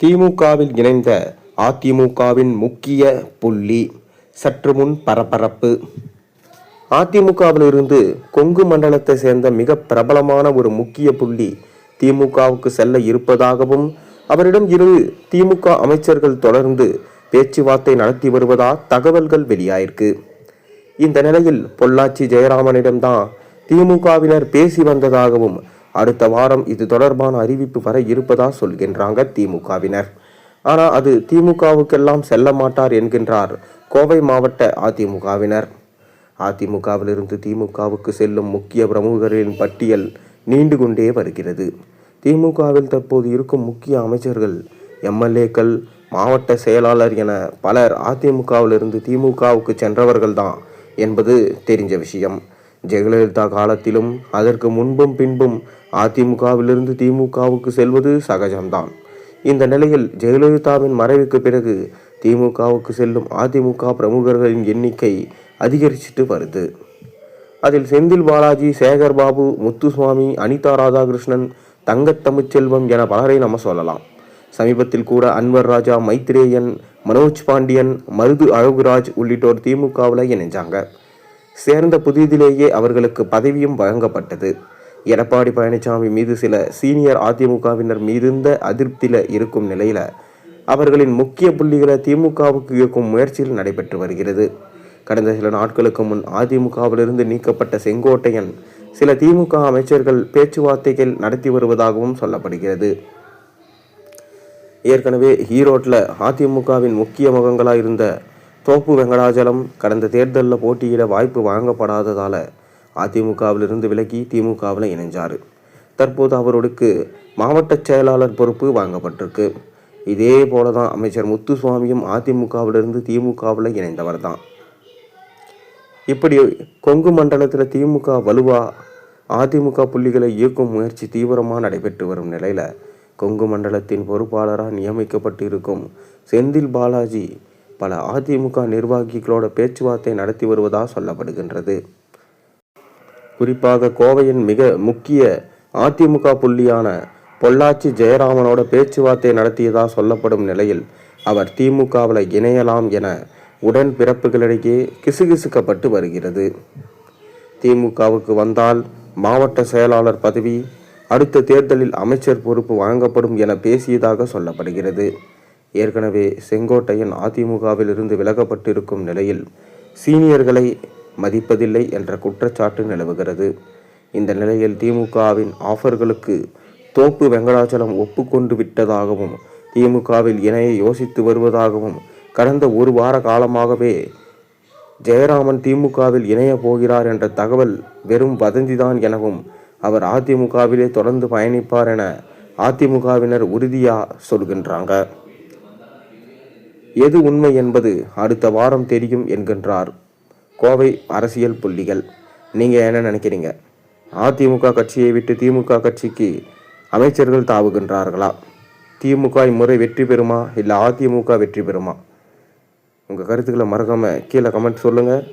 திமுகவில் இணைந்த அதிமுகவின் முக்கிய புள்ளி சற்று முன் பரபரப்பு. அதிமுகவிலிருந்து கொங்கு மண்டலத்தை சேர்ந்த மிக பிரபலமான ஒரு முக்கிய புள்ளி திமுகவுக்கு செல்ல இருப்பதாகவும் அவரிடம் இரு திமுக அமைச்சர்கள் தொடர்ந்து பேச்சுவார்த்தை நடத்தி வருவதா தகவல்கள் வெளியாயிருக்கு. இந்த நிலையில் பொள்ளாச்சி ஜெயராமனிடம்தான் திமுகவினர் பேசி வந்ததாகவும் அடுத்த வாரம் இது தொடர்பான அறிவிப்பு வர இருப்பதா சொல்கின்றாங்க திமுகவினர். ஆனால் அது திமுகவுக்கெல்லாம் செல்ல மாட்டார் என்கின்றார் கோவை மாவட்ட அதிமுகவினர். அதிமுகவிலிருந்து திமுகவுக்கு செல்லும் முக்கிய பிரமுகர்களின் பட்டியல் நீண்டு கொண்டே வருகிறது. திமுகவில் தற்போது இருக்கும் முக்கிய அமைச்சர்கள் எம்எல்ஏக்கள் மாவட்ட செயலாளர் என பலர் அதிமுகவிலிருந்து திமுகவுக்கு சென்றவர்கள்தான் என்பது தெரிஞ்ச விஷயம். ஜெயலலிதா காலத்திலும் அதற்கு முன்பும் பின்பும் அதிமுகவிலிருந்து திமுகவுக்கு செல்வது சகஜம்தான். இந்த நிலையில் ஜெயலலிதாவின் மறைவுக்கு பிறகு திமுகவுக்கு செல்லும் அதிமுக பிரமுகர்களின் எண்ணிக்கை அதிகரிச்சிட்டு வருது. அதில் செந்தில் பாலாஜி சேகர் பாபு முத்துசுவாமி அனிதா ராதாகிருஷ்ணன் தங்கத் தமிழ்ச்செல்வம் என பலரை நம்ம சொல்லலாம். சமீபத்தில் கூட அன்வர் ராஜா மைத்ரேயன் மனோஜ் பாண்டியன் மருது அழகுராஜ் உள்ளிட்டோர் திமுகவில் இணைஞ்சாங்க. சேர்ந்த புதிதிலேயே அவர்களுக்கு பதவியும் வழங்கப்பட்டது. எடப்பாடி பழனிசாமி மீது சில சீனியர் அதிமுகவினர் மீதுந்த அதிருப்தியில் இருக்கும் நிலையில அவர்களின் முக்கிய புள்ளிகளை திமுகவுக்கு இயக்கும் முயற்சியில் நடைபெற்று வருகிறது. கடந்த சில நாட்களுக்கு முன் அதிமுகவிலிருந்து நீக்கப்பட்ட செங்கோட்டையன் சில திமுக அமைச்சர்கள் பேச்சுவார்த்தைகள் நடத்தி வருவதாகவும் சொல்லப்படுகிறது. ஏற்கனவே ஈரோட்டில் அதிமுகவின் முக்கிய முகங்களாக இருந்த தோப்பு வெங்கடாஜலம் கடந்த தேர்தலில் போட்டியிட வாய்ப்பு வழங்கப்படாததால் அதிமுகவிலிருந்து விலகி திமுகவில் இணைஞ்சார். தற்போது அவருக்கு மாவட்ட செயலாளர் பொறுப்பு வழங்கப்பட்டிருக்கு இதே போல தான் அமைச்சர் முத்துசுவாமியும் அதிமுகவிலிருந்து திமுகவில் இணைந்தவர் தான் இப்படி கொங்கு மண்டலத்தில் திமுக வலுவா அதிமுக புள்ளிகளை இயக்கும் முயற்சி தீவிரமாக நடைபெற்று வரும் நிலையில் கொங்கு மண்டலத்தின் பொறுப்பாளராக நியமிக்கப்பட்டு இருக்கும் செந்தில் பாலாஜி பல அதிமுக நிர்வாகிகளோட பேச்சுவார்த்தை நடத்தி வருவதாக சொல்லப்படுகின்றது. குறிப்பாக கோவையின் மிக முக்கிய அதிமுக புள்ளியான பொள்ளாச்சி ஜெயராமனோட பேச்சுவார்த்தை நடத்தியதாக சொல்லப்படும் நிலையில் அவர் திமுகவில் இணையலாம் என உடன் பிறப்புகளிடையே கிசுகிசுக்கப்பட்டு வருகிறது. திமுகவுக்கு வந்தால் மாவட்ட செயலாளர் பதவி அடுத்த தேர்தலில் அமைச்சர் பொறுப்பு வழங்கப்படும் என பேசியதாக சொல்லப்படுகிறது. ஏற்கனவே செங்கோட்டையன் அதிமுகவில் இருந்து விலகப்பட்டிருக்கும் நிலையில் சீனியர்களை மதிப்பதில்லை என்ற குற்றச்சாட்டு நிலவுகிறது. இந்த நிலையில் திமுகவின் ஆஃபர்களுக்கு தோப்பு வெங்கடாச்சலம் ஒப்புக்கொண்டு விட்டதாகவும் திமுகவில் இணைய யோசித்து வருவதாகவும் கடந்த ஒரு வார காலமாகவே ஜெயராமன் திமுகவில் இணைய போகிறார் என்ற தகவல் வெறும் வதந்திதான் எனவும் அவர் அதிமுகவிலே தொடர்ந்து பயணிப்பார் என அதிமுகவினர் உறுதியாக சொல்கின்றாங்க. எது உண்மை என்பது அடுத்த வாரம் தெரியும் என்கின்றார். கோவை அரசியல் புள்ளிகள். நீங்கள் என்ன நினைக்கிறீங்க? அதிமுக கட்சியை விட்டு திமுக கட்சிக்கு அமைச்சர்கள் தாவுகின்றார்களா? திமுக இம்முறை வெற்றி பெறுமா? இல்லை அதிமுக வெற்றி பெறுமா? உங்கள் கருத்துக்களை மறக்காமல் கீழே கமெண்ட் சொல்லுங்கள்